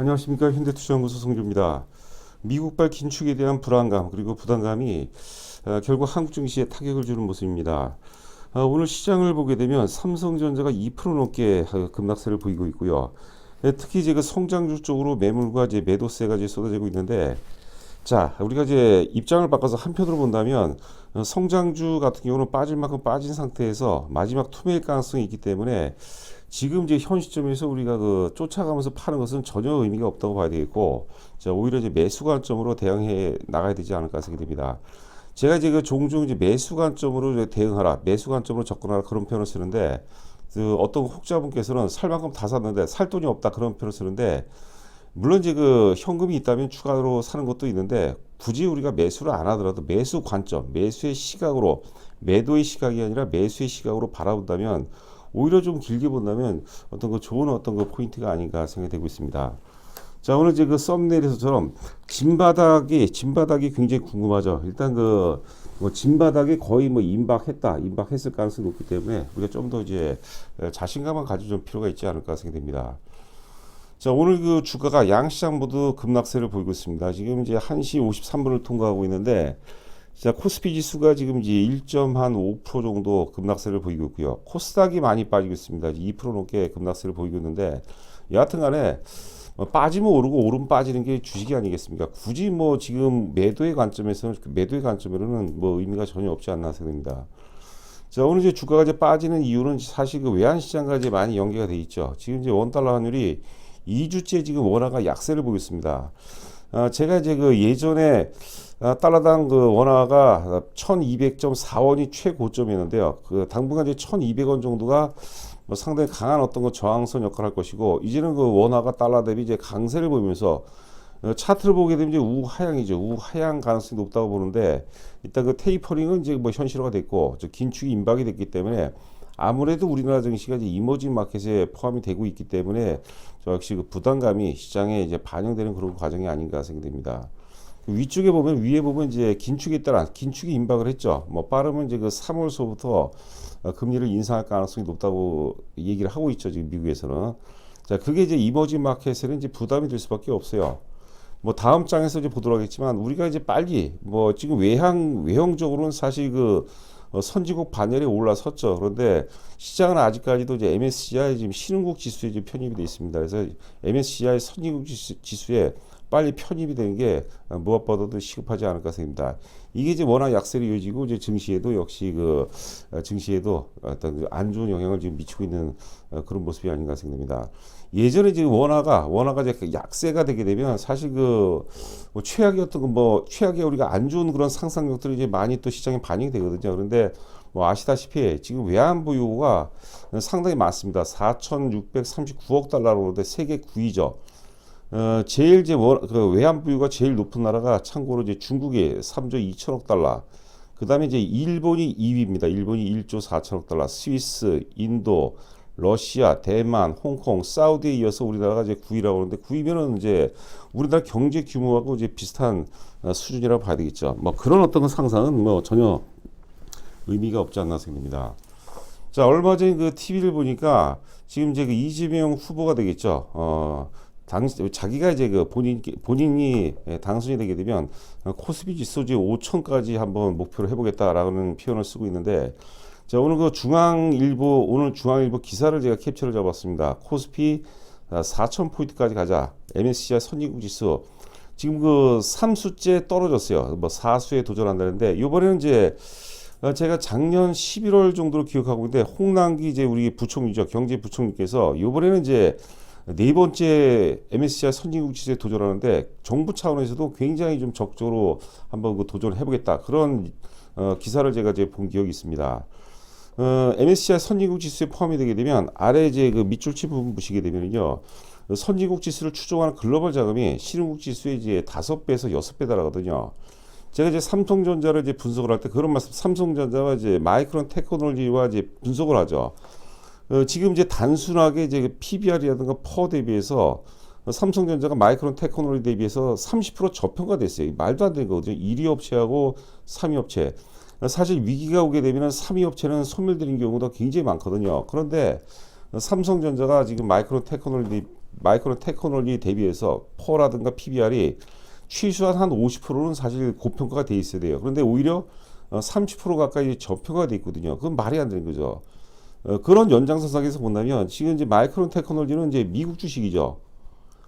안녕하십니까 현대투자연구소 송주입니다. 미국발 긴축에 대한 불안감 그리고 부담감이 어, 결국 한국 증시에 타격을 주는 모습입니다. 어, 오늘 시장을 보게 되면 삼성전자가 2% 넘게 어, 급락세를 보이고 있고요. 예, 특히 이제 그 성장주 쪽으로 매물과 이제 매도세가 이제 쏟아지고 있는데 자, 우리가 이제 입장을 바꿔서 한편으로 본다면 어, 성장주 같은 경우는 빠질 만큼 빠진 상태에서 마지막 투매일 가능성이 있기 때문에 지금 이제 현 시점에서 우리가 그 쫓아가면서 파는 것은 전혀 의미가 없다고 봐야 되겠고, 자, 오히려 이제 매수 관점으로 대응해 나가야 되지 않을까 생각이 듭니다. 제가 이제 그 종종 이제 매수 관점으로 대응하라, 매수 관점으로 접근하라 그런 표현을 쓰는데, 그 어떤 혹자분께서는 살 만큼 다 샀는데 살 돈이 없다 그런 표현을 쓰는데, 물론 이제 그 현금이 있다면 추가로 사는 것도 있는데 굳이 우리가 매수를 안 하더라도 매수 관점, 매수의 시각으로 매도의 시각이 아니라 매수의 시각으로 바라본다면 오히려 좀 길게 본다면 어떤 그 좋은 어떤 그 포인트가 아닌가 생각이 되고 있습니다. 자 오늘 이제 그 썸네일에서처럼 진바닥이 진바닥이 굉장히 궁금하죠. 일단 그 뭐 진바닥이 거의 뭐 임박했다, 임박했을 가능성이 높기 때문에 우리가 좀 더 이제 자신감을 좀 필요가 있지 않을까 생각이 됩니다. 자, 오늘 그 주가가 양시장 모두 급락세를 보이고 있습니다. 지금 이제 1시 53분을 통과하고 있는데, 자, 코스피 지수가 지금 이제 1.5% 정도 급락세를 보이고 있고요. 코스닥이 많이 빠지고 있습니다. 2% 넘게 급락세를 보이고 있는데, 여하튼 간에 뭐 빠지면 오르고 오르면 빠지는 게 주식이 아니겠습니까? 굳이 뭐 지금 매도의 관점에서는 그 매도의 관점으로는 뭐 의미가 전혀 없지 않나 생각됩니다. 자, 오늘 이제 주가가 이제 빠지는 이유는 사실 그 외환 시장과 이제 많이 연계가 돼 있죠. 지금 이제 원 달러 환율이 2주째 지금 원화가 약세를 보고 있습니다. 아, 제가 이제 그 예전에 아, 달러당 그 원화가 1200.4원이 최고점이었는데요. 그 당분간 이제 1200원 정도가 뭐 상당히 강한 어떤 그 저항선 역할을 할 것이고 이제는 그 원화가 달러 대비 이제 강세를 보이면서 어, 차트를 보게 되면 이제 우하향이죠. 우하향 가능성이 높다고 보는데 일단 그 테이퍼링은 이제 뭐 현실화가 됐고 저 긴축이 임박이 됐기 때문에 아무래도 우리나라 증시가 이제 이머징 마켓에 포함이 되고 있기 때문에 저 역시 그 부담감이 시장에 이제 반영되는 그런 과정이 아닌가 생각됩니다. 그 위쪽에 보면 위에 보면 이제 긴축에 따라 긴축이 임박을 했죠. 뭐 빠르면 이제 그 3월서부터 어, 금리를 인상할 가능성이 높다고 얘기를 하고 있죠. 지금 미국에서는. 자, 그게 이제 이머징 마켓에는 이제 부담이 될 수밖에 없어요. 뭐 다음 장에서 이제 보도록 하겠지만 우리가 이제 빨리 뭐 지금 외향 외형적으로는 사실 그 어, 선진국 반열에 올라섰죠. 그런데 시장은 아직까지도 이제 MSCI 지금 신흥국 지수에 지금 편입이 되어 있습니다. 그래서 MSCI 선진국 지수, 지수에 빨리 편입이 되는 게 무엇보다도 시급하지 않을까 생각합니다. 이게 이제 워낙 약세를 이어지고 이제 증시에도 역시 그 어, 증시에도 어떤 그안 좋은 영향을 지금 미치고 있는 어, 그런 모습이 아닌가 생각됩니다. 예전에 지금 원화가 원화가 이제 그 약세가 되게 되면 사실 그 뭐 최악이었던 그뭐 최악의 우리가 안 좋은 그런 상상력들이 이제 많이 또 시장에 반영이 되거든요. 그런데 뭐 아시다시피 지금 외환 보유고가 상당히 많습니다. 4,639억 달러로 오는데 세계 9위죠. 어, 제일 이제 원, 그 외환 보유가 제일 높은 나라가 참고로 이제 중국이 3조 2천억 달러. 그 다음에 이제 일본이 2위입니다. 일본이 1조 4천억 달러. 스위스, 인도, 러시아, 대만, 홍콩, 사우디에 이어서 우리나라가 이제 9위라고 하는데 9위면은 이제 우리나라 경제 규모하고 이제 비슷한 어, 수준이라고 봐야 되겠죠. 뭐 그런 어떤 상상은 뭐 전혀 의미가 없지 않나 생각됩니다. 자, 얼마 전에 그 TV를 보니까 지금 이제 그 이재명 후보가 되겠죠. 어, 당, 자기가 이제 그 본인, 본인이 당선이 되게 되면 코스피 지수 지 5천까지 한번 목표를 해보겠다라는 표현을 쓰고 있는데 자, 오늘 그 중앙일보, 오늘 중앙일보 기사를 제가 캡처를 잡았습니다. 코스피 4,000포인트까지 가자. MSCI 선진국 지수. 지금 그 3수째 떨어졌어요. 뭐 4수에 도전한다는데, 이번에는 이제 어, 제가 작년 11월 정도로 기억하고 있는데, 홍남기 이제 우리 부총리죠. 경제부총리께서 이번에는 이제 네 번째 MSCI 선진국 지수에 도전하는데, 정부 차원에서도 굉장히 좀 적극적으로 한번 그 도전을 해보겠다. 그런 어, 기사를 제가 이제 본 기억이 있습니다. 어, MSCI 선진국 지수에 포함이 되게 되면 아래 이제 그 밑줄치 부분 보시게 되면요. 선진국 지수를 추종하는 글로벌 자금이 신흥국 지수의 이제 다섯 배에서 여섯 배 달하거든요. 제가 이제 삼성전자를 이제 분석을 할 때 그런 말씀, 삼성전자와 이제 마이크론 테크놀로지와 이제 분석을 하죠. 어, 지금 이제 단순하게 이제 그 PBR이라든가 퍼 대비해서 삼성전자가 마이크론 테크놀로지 대비해서 30% 저평가됐어요. 말도 안 되는 거거든요. 1위 업체하고 3위 업체. 사실 위기가 오게 되면 3위 업체는 소멸되는 경우도 굉장히 많거든요. 그런데 삼성전자가 지금 마이크로 테크놀로지 마이크론 테크놀로지 대비해서 퍼라든가 PBR이 최소한 한 50%는 사실 고평가가 돼 있어야 돼요. 그런데 오히려 어, 30% 가까이 저평가가 돼 있거든요. 그건 말이 안 되는 거죠. 어, 그런 연장선상에서 본다면 지금 이제 마이크론 테크놀로지는 이제 미국 주식이죠.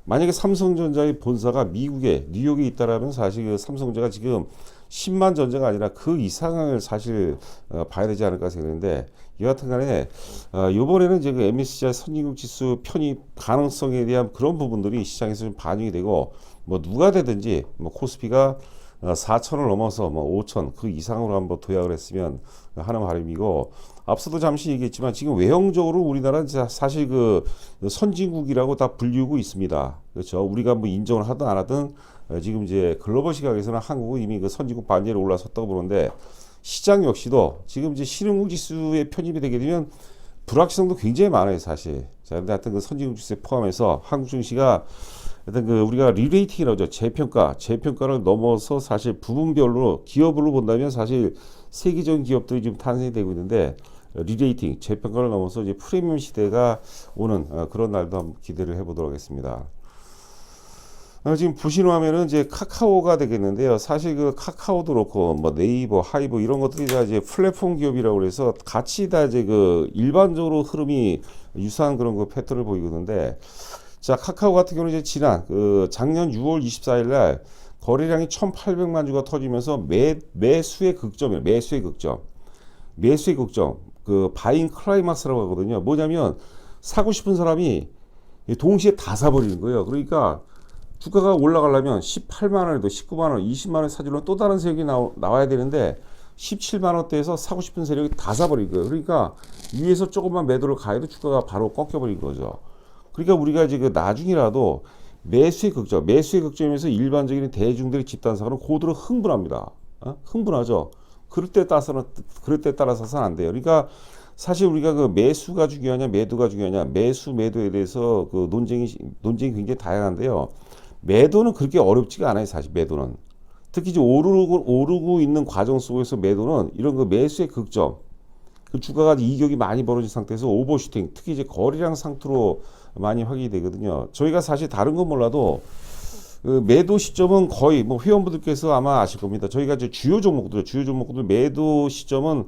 만약에 삼성전자의 본사가 미국에 뉴욕에 있다라면 사실 그 삼성전자가 지금 10만 전자가 아니라 그 이상을 사실 어, 봐야 되지 않을까 생각하는데 여하튼간에 어, 이번에는 이제 그 MSCI 선진국 지수 편입 가능성에 대한 그런 부분들이 시장에서 좀 반영이 되고 뭐 누가 되든지 뭐 코스피가 어, 4천을 넘어서 뭐 5천 그 이상으로 한번 도약을 했으면 하는 바람이고 앞서도 잠시 얘기했지만 지금 외형적으로 우리나라는 자- 사실 그 선진국이라고 다 불리우고 있습니다. 그렇죠. 우리가 뭐 인정을 하든 안 하든 어, 지금 이제 글로벌 시각에서는 한국은 이미 그 선진국 반열에 올라섰다고 보는데 시장 역시도 지금 이제 신흥국 지수에 편입이 되게 되면 불확실성도 굉장히 많아요, 사실. 자, 근데 하여튼 그 선진국 지수에 포함해서 한국 증시가 하여튼 그 우리가 리레이팅이라고 하죠. 재평가, 재평가를 넘어서 사실 부분별로 기업으로 본다면 사실 세계적인 기업들이 지금 탄생이 되고 있는데 어, 리레이팅, 재평가를 넘어서 이제 프리미엄 시대가 오는 어, 그런 날도 한번 기대를 해보도록 하겠습니다. 어, 지금 보시는 화면은 이제 카카오가 되겠는데요. 사실 그 카카오도 그렇고 뭐 네이버, 하이브 이런 것들이 다 이제 플랫폼 기업이라고 그래서 같이 다 이제 그 일반적으로 흐름이 유사한 그런 그 패턴을 보이거든요. 자, 카카오 같은 경우는 이제 지난 그 작년 6월 24일 날 거래량이 1,800만 주가 터지면서 매 매수의 극점이에요. 매수의 극점. 매수의 극점. 그 바잉 클라이막스라고 하거든요. 뭐냐면 사고 싶은 사람이 동시에 다 사버리는 거예요. 그러니까 주가가 올라가려면 18만 원에도 19만 원, 20만 원 사주려면 또 다른 세력이 나오, 나와야 되는데 17만 원대에서 사고 싶은 세력이 다 사버린 거예요. 그러니까 위에서 조금만 매도를 가해도 주가가 바로 꺾여버린 거죠. 그러니까 우리가 이제 그 나중이라도 매수의 극점, 매수의 극점에서 일반적인 대중들의 집단사고는 고도로 흥분합니다. 어? 흥분하죠. 그럴 때 따라서는 그럴 때 따라서는 안 돼요. 그러니까 사실 우리가 그 매수가 중요하냐, 매도가 중요하냐, 매수 매도에 대해서 그 논쟁이 논쟁이 굉장히 다양한데요. 매도는 그렇게 어렵지가 않아요, 사실 매도는. 특히 이제 오르고 오르고 있는 과정 속에서 매도는 이런 그 매수의 극점, 그 주가가 이격이 많이 벌어진 상태에서 오버슈팅, 특히 이제 거래량 상태로 많이 확인이 되거든요. 저희가 사실 다른 건 몰라도 그 매도 시점은 거의 뭐 회원분들께서 아마 아실 겁니다. 저희가 이제 주요 종목들, 주요 종목들 매도 시점은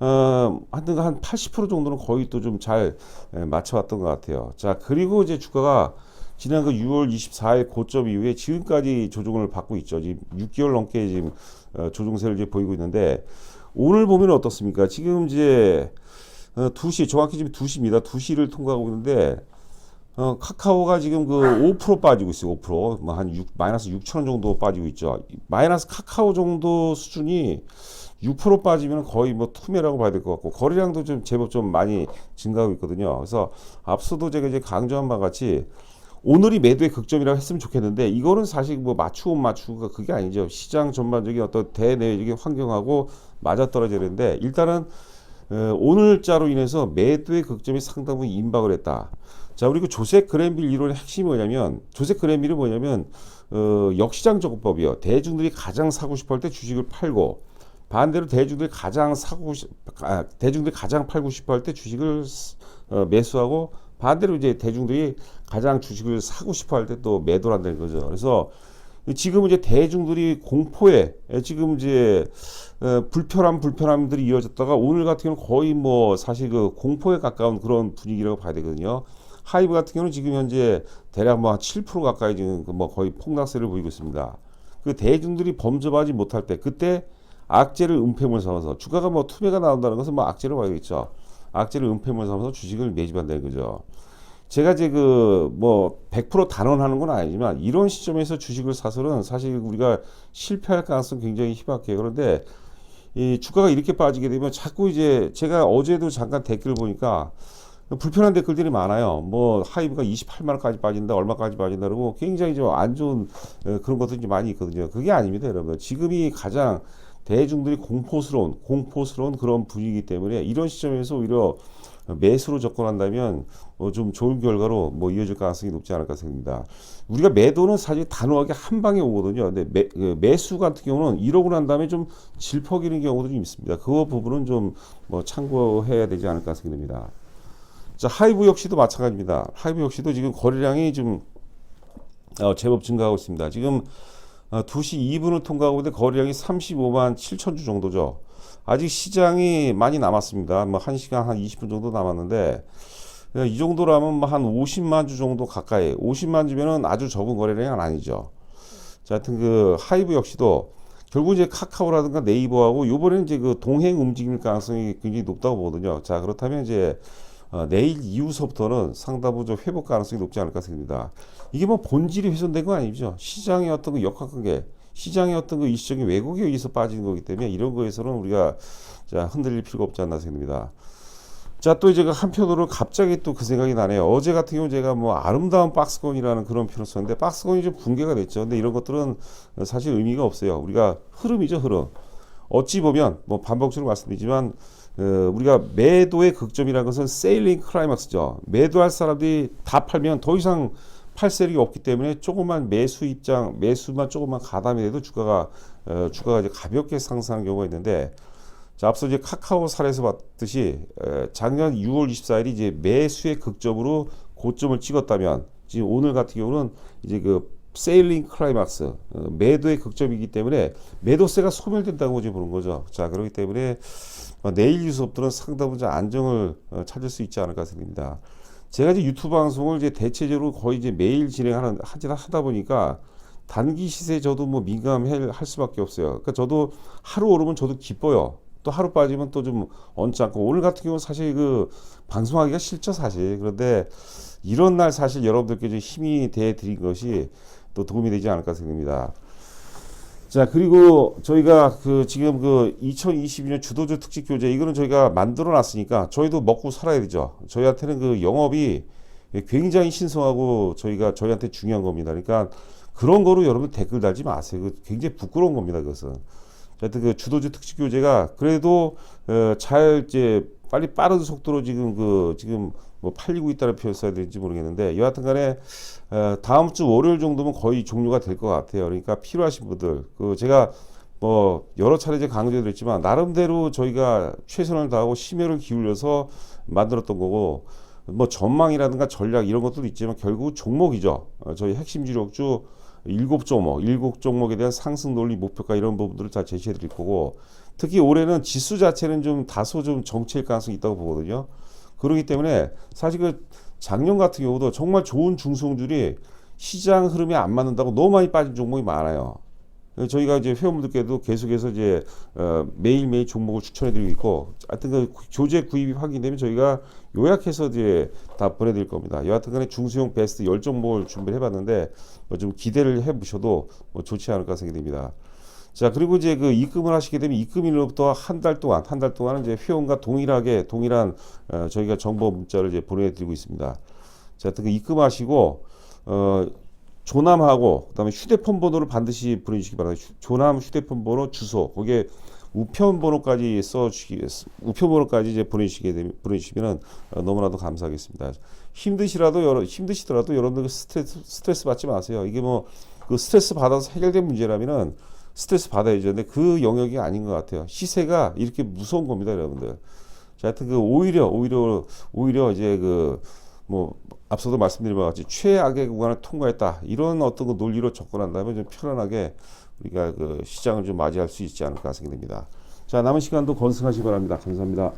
어, 하여튼 한80% 정도는 거의 또 좀 잘 맞춰왔던 것 같아요. 자, 그리고 이제 주가가 지난 그 6월 24일 고점 이후에 지금까지 조정을 받고 있죠. 지금 6개월 넘게 지금 어, 조정세를 이제 보이고 있는데 오늘 보면 어떻습니까? 지금 이제 어, 2시 정확히 지금 2시입니다. 2시를 통과하고 있는데 어, 카카오가 지금 그 5% 빠지고 있어요. 5%. 뭐한 6, 마이너스 6천 원 정도 빠지고 있죠. 마이너스 카카오 정도 수준이 6% 빠지면 거의 뭐 투매라고 봐야 될 것 같고 거래량도 좀 제법 좀 많이 증가하고 있거든요. 그래서 앞서도 제가 이제 강조한 바 같이 오늘이 매도의 극점이라고 했으면 좋겠는데 이거는 사실 뭐 맞추고 못 맞추고가 그게 아니죠. 시장 전반적인 어떤 대내적인 환경하고 맞아떨어져야 되는데 일단은 어, 오늘자로 인해서 매도의 극점이 상당 부분 임박을 했다. 자, 그리고 조세 그랜빌 이론의 핵심이 뭐냐면 조세 그랜빌은 뭐냐면 어, 역시장 적법이요. 대중들이 가장 사고 싶어 할 때 주식을 팔고 반대로 대중들이 가장 사고 싶- 아, 대중들이 가장 팔고 싶어 할 때 주식을 어, 매수하고 반대로 이제 대중들이 가장 주식을 사고 싶어 할 때 또 매도를 한다는 거죠. 그래서 지금 이제 대중들이 공포에 지금 이제 어, 불편함 불편함들이 이어졌다가 오늘 같은 경우는 거의 뭐 사실 그 공포에 가까운 그런 분위기라고 봐야 되거든요. 하이브 같은 경우는 지금 현재 대략 뭐 7% 가까이 지금 그뭐 거의 폭락세를 보이고 있습니다. 그 대중들이 범접하지 못할 때 그때 악재를 은폐물 삼아서 주가가 뭐 투매가 나온다는 것은 뭐 악재로 봐야겠죠. 악재를 은폐물 삼아서 주식을 매집한다는 거죠. 제가 이제 그 뭐 100% 단언하는 건 아니지만 이런 시점에서 주식을 사서는 사실 우리가 실패할 가능성 이 굉장히 희박해요. 그런데 이 주가가 이렇게 빠지게 되면 자꾸 이제 제가 어제도 잠깐 댓글 보니까 불편한 댓글들이 많아요. 뭐 하이브가 28만 원까지 빠진다, 얼마까지 빠진다 그러고 굉장히 좀 안 좋은 어, 그런 것들이 좀 많이 있거든요. 그게 아닙니다, 여러분. 지금이 가장 대중들이 공포스러운 공포스러운 그런 분위기 때문에 이런 시점에서 오히려 매수로 접근한다면 어, 좀 좋은 결과로 뭐 이어질 가능성이 높지 않을까 생각합니다. 우리가 매도는 사실 단호하게 한 방에 오거든요. 근데 매, 그 매수 같은 경우는 이러고 난 다음에 좀 질퍽이는 경우도 좀 있습니다. 그 부분은 좀 뭐 참고해야 되지 않을까 생각됩니다. 자, 하이브 역시도 마찬가지입니다. 하이브 역시도 지금 거래량이 좀 어, 제법 증가하고 있습니다. 지금 어, 2시 2분을 통과하고 있는데 거래량이 35만 7천 주 정도죠. 아직 시장이 많이 남았습니다. 뭐 1시간 한 20분 정도 남았는데 어, 이 정도라면 뭐한 50만 주 정도 가까이 50만 주면은 아주 적은 거래량은 아니죠. 자, 하여튼 그 하이브 역시도 결국 이제 카카오라든가 네이버하고 요번에는 이제 그 동행 움직임일 가능성이 굉장히 높다고 보거든요. 자, 그렇다면 이제 어, 내일 이후서부터는 상당부 좀 회복 가능성이 높지 않을까 생각합니다. 이게 뭐 본질이 훼손된 건 아니죠. 시장의 어떤 그 역학관계, 시장의 어떤 그 일시적인 왜곡에 의해서 빠지는 거기 때문에 이런 거에서는 우리가 자, 흔들릴 필요가 없지 않나 생각합니다. 자, 또 이제 그 한편으로 갑자기 또 그 생각이 나네요. 어제 같은 경우 제가 뭐 아름다운 박스권이라는 그런 표현을 썼는데 박스권이 좀 붕괴가 됐죠. 근데 이런 것들은 사실 의미가 없어요. 우리가 흐름이죠, 흐름. 어찌 보면 뭐 반복적으로 말씀드리지만 어, 우리가 매도의 극점이라는 것은 세일링 클라이막스죠. 매도할 사람들이 다 팔면 더 이상 팔 세력이 없기 때문에 조금만 매수 입장, 매수만 조금만 가담이 돼도 주가가 어, 주가가 이제 가볍게 상승하는 경우가 있는데 자, 앞서 이제 카카오 사례에서 봤듯이 에, 작년 6월 24일이 이제 매수의 극점으로 고점을 찍었다면 지금 오늘 같은 경우는 이제 그 세일링 클라이막스 어, 매도의 극점이기 때문에 매도세가 소멸된다고 지금 보는 거죠. 자, 그렇기 때문에 어, 내일 유수업들은 상당 부분 안정을 어, 찾을 수 있지 않을까 생각합니다. 제가 이제 유튜브 방송을 이제 대체적으로 거의 이제 매일 진행하는 하지다 하다 보니까 단기 시세에 저도 뭐 민감할 할 수밖에 없어요. 그러니까 저도 하루 오르면 저도 기뻐요. 또 하루 빠지면 또 좀 언짢고 오늘 같은 경우는 사실 그 방송하기가 싫죠 사실 그런데 이런 날 사실 여러분들께 좀 힘이 돼 드린 것이 또 도움이 되지 않을까 생각합니다. 자 그리고 저희가 그 지금 그 2022년 주도주 특집 교재 이거는 저희가 만들어 놨으니까 저희도 먹고 살아야 되죠. 저희한테는 그 영업이 굉장히 신성하고 저희가 저희한테 중요한 겁니다. 그러니까 그런 거로 여러분 댓글 달지 마세요. 그 굉장히 부끄러운 겁니다. 그것은. 하여튼 그 주도주 특집 교재가 그래도 어, 잘 이제 빨리 빠른 속도로 지금 그 지금 뭐 팔리고 있다는 표현 써야 될지 모르겠는데 여하튼간에 어, 다음 주 월요일 정도면 거의 종료가 될 것 같아요. 그러니까 필요하신 분들 그 제가 뭐 여러 차례 이제 강조드렸지만 나름대로 저희가 최선을 다하고 심혈을 기울여서 만들었던 거고 뭐 전망이라든가 전략 이런 것도 있지만 결국 종목이죠. 어, 저희 핵심 주력주 일곱 종목, 일곱 종목에 대한 상승 논리 목표가 이런 부분들을 다 제시해 드릴 거고 특히 올해는 지수 자체는 좀 다소 좀 정체일 가능성이 있다고 보거든요. 그렇기 때문에 사실 그 작년 같은 경우도 정말 좋은 중성줄이 시장 흐름에 안 맞는다고 너무 많이 빠진 종목이 많아요. 저희가 이제 회원분들께도 계속해서 이제 어, 매일매일 종목을 추천해드리고 있고, 하여튼 그 교재 구입이 확인되면 저희가 요약해서 이제 다 보내드릴 겁니다. 여하튼간에 중수용 베스트 10종목을 준비를 해봤는데 뭐 좀 기대를 해보셔도 뭐 좋지 않을까 생각됩니다. 자 그리고 이제 그 입금을 하시게 되면 입금일로부터 한 달 동안 한 달 동안은 이제 회원과 동일하게 동일한 어, 저희가 정보 문자를 이제 보내드리고 있습니다. 자, 그 입금하시고 어. 조남하고 그 다음에 휴대폰 번호를 반드시 보내주시기 바랍니다. 휴- 조남 휴대폰 번호 주소 거기에 우편 번호까지 써주시기 우편 번호까지 이제 보내주시게 되면 보내주시면은 어, 너무나도 감사하겠습니다. 힘드시라도 여러 힘드시더라도 여러분들 그 스트레스 스트레스 받지 마세요. 이게 뭐 그 스트레스 받아서 해결된 문제라면은 스트레스 받아야죠. 근데 그 영역이 아닌 것 같아요. 시세가 이렇게 무서운 겁니다, 여러분들. 자, 하여튼 그 오히려 오히려 오히려 이제 그 뭐 앞서도 말씀드린 바와 같이 최악의 구간을 통과했다 이런 어떤 그 논리로 접근한다면 좀 편안하게 우리가 그 시장을 좀 맞이할 수 있지 않을까 생각됩니다. 자 남은 시간도 건승하시기 바랍니다. 감사합니다.